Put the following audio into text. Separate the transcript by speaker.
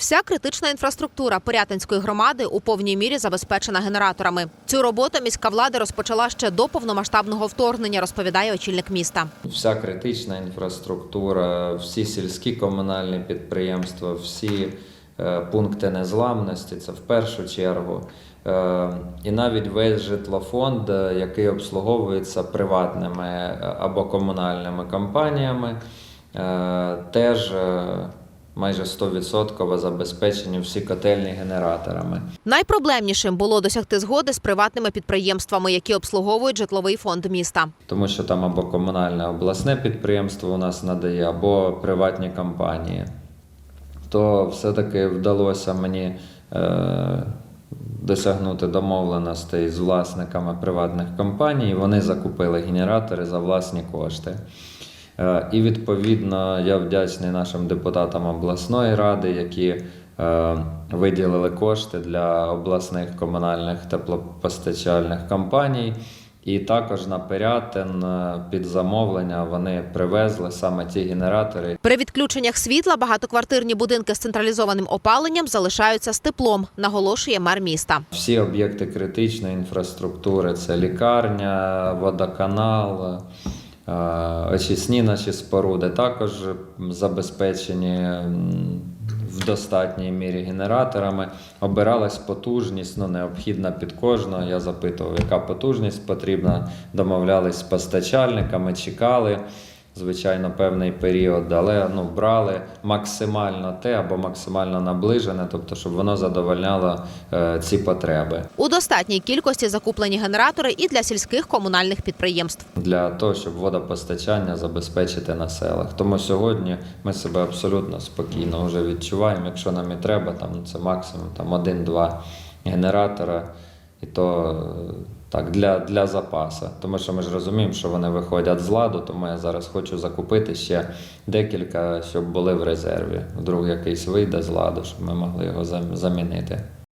Speaker 1: Вся критична інфраструктура Пирятинської громади у повній мірі забезпечена генераторами. Цю роботу міська влада розпочала ще до повномасштабного вторгнення, розповідає очільник міста.
Speaker 2: Вся критична інфраструктура, всі сільські комунальні підприємства, всі е, пункти незламності це в першу чергу. Е, І навіть весь житлофонд, е, який обслуговується приватними або комунальними компаніями, теж майже 100% забезпечені всі котельні генераторами.
Speaker 1: Найпроблемнішим було досягти згоди з приватними підприємствами, які обслуговують житловий фонд міста.
Speaker 2: Тому що там або комунальне обласне підприємство у нас надає, або приватні компанії. То все-таки вдалося мені е, досягнути домовленостей з власниками приватних компаній. Вони закупили генератори за власні кошти. Е, і відповідно я вдячний нашим депутатам обласної ради, які е, виділили кошти для обласних комунальних теплопостачальних компаній. І також на Пирятин е, під замовлення вони привезли саме ті генератори,
Speaker 1: При відключеннях світла багатоквартирні будинки з централізованим опаленням залишаються з теплом, наголошує мер міста.
Speaker 2: Всі об'єкти критичної інфраструктури це лікарня, водоканал, очисні наші споруди також забезпечені в достатній мірі генераторами. Обиралась потужність, ну необхідна під кожного. Я запитував, яка потужність потрібна. Домовлялись з постачальниками, чекали. Звичайно, певний період, але ну брали максимально те або максимально наближене, тобто, щоб воно задовольняло е, ці потреби
Speaker 1: У достатній кількості закуплені генератори і для сільських комунальних підприємств.
Speaker 2: для того, щоб водопостачання забезпечити на селах. Тому сьогодні ми себе абсолютно спокійно вже відчуваємо. Якщо нам і треба, там ну, це максимум там один-два генератора, і то е, так для, для запасу. Тому що ми ж розуміємо, що вони виходять з ладу, тому я зараз хочу закупити ще декілька, щоб були в резерві. Вдруг якийсь вийде з ладу, щоб ми могли його зам- замінити.